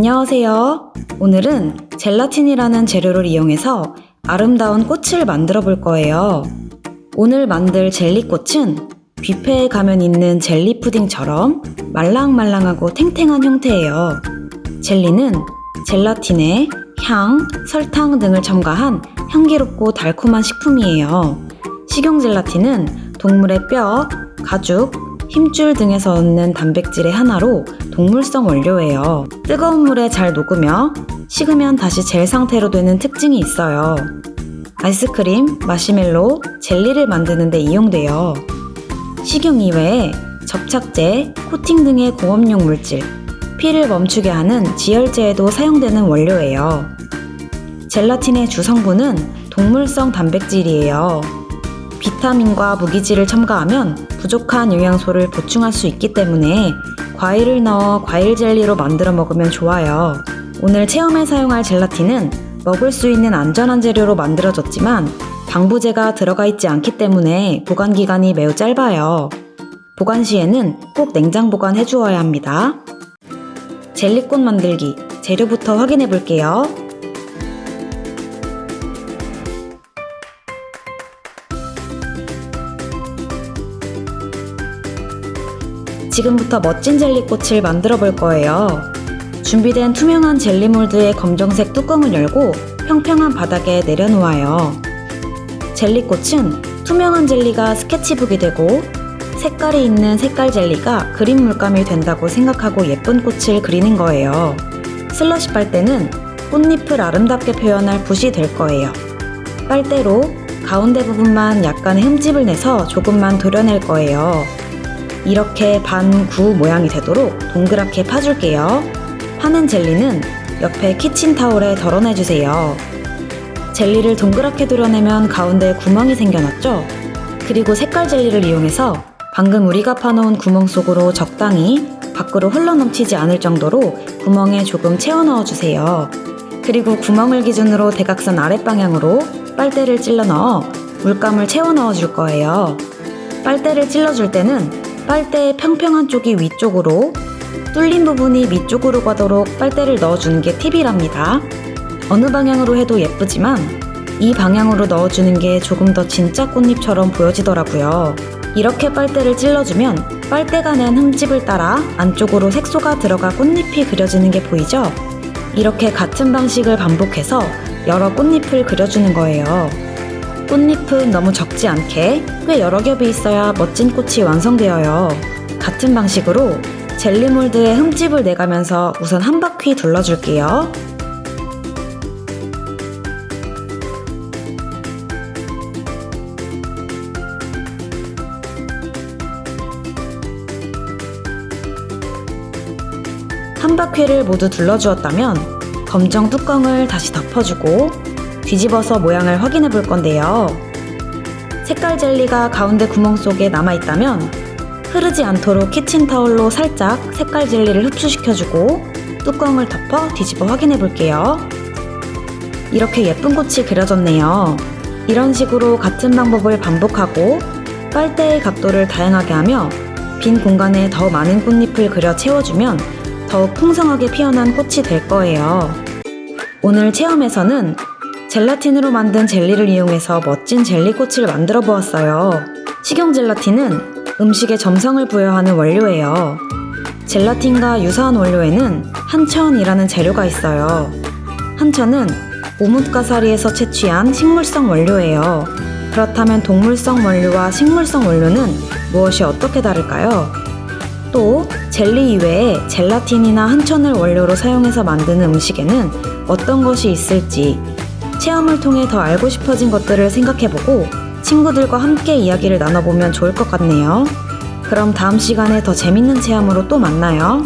안녕하세요. 오늘은 젤라틴이라는 재료를 이용해서 아름다운 꽃을 만들어 볼 거예요. 오늘 만들 젤리꽃은 뷔페에 가면 있는 젤리 푸딩처럼 말랑말랑하고 탱탱한 형태예요. 젤리는 젤라틴에 향, 설탕 등을 첨가한 향기롭고 달콤한 식품이에요. 식용 젤라틴은 동물의 뼈, 가죽, 힘줄 등에서 얻는 단백질의 하나로 동물성 원료예요. 뜨거운 물에 잘 녹으며 식으면 다시 젤 상태로 되는 특징이 있어요. 아이스크림, 마시멜로, 젤리를 만드는 데 이용돼요. 식용 이외에 접착제, 코팅 등의 공업용 물질, 피를 멈추게 하는 지혈제에도 사용되는 원료예요. 젤라틴의 주성분은 동물성 단백질이에요. 비타민과 무기질을 첨가하면 부족한 영양소를 보충할 수 있기 때문에 과일을 넣어 과일 젤리로 만들어 먹으면 좋아요. 오늘 체험에 사용할 젤라틴은 먹을 수 있는 안전한 재료로 만들어졌지만 방부제가 들어가 있지 않기 때문에 보관 기간이 매우 짧아요. 보관 시에는 꼭 냉장 보관해 주어야 합니다. 젤리꽃 만들기 재료부터 확인해 볼게요. 지금부터 멋진 젤리꽃을 만들어 볼 거예요. 준비된 투명한 젤리 몰드의 검정색 뚜껑을 열고 평평한 바닥에 내려놓아요. 젤리꽃은 투명한 젤리가 스케치북이 되고 색깔이 있는 색깔 젤리가 그림 물감이 된다고 생각하고 예쁜 꽃을 그리는 거예요. 슬러시 빨대는 꽃잎을 아름답게 표현할 붓이 될 거예요. 빨대로 가운데 부분만 약간의 흠집을 내서 조금만 도려낼 거예요. 이렇게 반구 모양이 되도록 동그랗게 파줄게요. 파는 젤리는 옆에 키친타올에 덜어내주세요. 젤리를 동그랗게 도려내면 가운데에 구멍이 생겨났죠? 그리고 색깔 젤리를 이용해서 방금 우리가 파놓은 구멍 속으로 적당히 밖으로 흘러넘치지 않을 정도로 구멍에 조금 채워 넣어주세요. 그리고 구멍을 기준으로 대각선 아랫방향으로 빨대를 찔러 넣어 물감을 채워 넣어줄 거예요. 빨대를 찔러줄 때는 빨대의 평평한 쪽이 위쪽으로 뚫린 부분이 밑쪽으로 가도록 빨대를 넣어주는 게 팁이랍니다. 어느 방향으로 해도 예쁘지만 이 방향으로 넣어주는 게 조금 더 진짜 꽃잎처럼 보여지더라고요. 이렇게 빨대를 찔러주면 빨대가 낸 흠집을 따라 안쪽으로 색소가 들어가 꽃잎이 그려지는 게 보이죠? 이렇게 같은 방식을 반복해서 여러 꽃잎을 그려주는 거예요. 꽃잎은 너무 적지 않게 꽤 여러 겹이 있어야 멋진 꽃이 완성되어요. 같은 방식으로 젤리 몰드에 흠집을 내가면서 우선 한 바퀴 둘러줄게요. 한 바퀴를 모두 둘러주었다면 검정 뚜껑을 다시 덮어주고 뒤집어서 모양을 확인해 볼 건데요. 색깔 젤리가 가운데 구멍 속에 남아있다면 흐르지 않도록 키친타올로 살짝 색깔 젤리를 흡수시켜주고 뚜껑을 덮어 뒤집어 확인해 볼게요. 이렇게 예쁜 꽃이 그려졌네요. 이런 식으로 같은 방법을 반복하고 빨대의 각도를 다양하게 하며 빈 공간에 더 많은 꽃잎을 그려 채워주면 더욱 풍성하게 피어난 꽃이 될 거예요. 오늘 체험에서는 젤라틴으로 만든 젤리를 이용해서 멋진 젤리꽃을 만들어 보았어요. 식용 젤라틴은 음식에 점성을 부여하는 원료예요. 젤라틴과 유사한 원료에는 한천이라는 재료가 있어요. 한천은 오뭇가 사리에서 채취한 식물성 원료예요. 그렇다면 동물성 원료와 식물성 원료는 무엇이 어떻게 다를까요? 또 젤리 이외에 젤라틴이나 한천을 원료로 사용해서 만드는 음식에는 어떤 것이 있을지 체험을 통해 더 알고 싶어진 것들을 생각해보고 친구들과 함께 이야기를 나눠보면 좋을 것 같네요. 그럼 다음 시간에 더 재밌는 체험으로 또 만나요.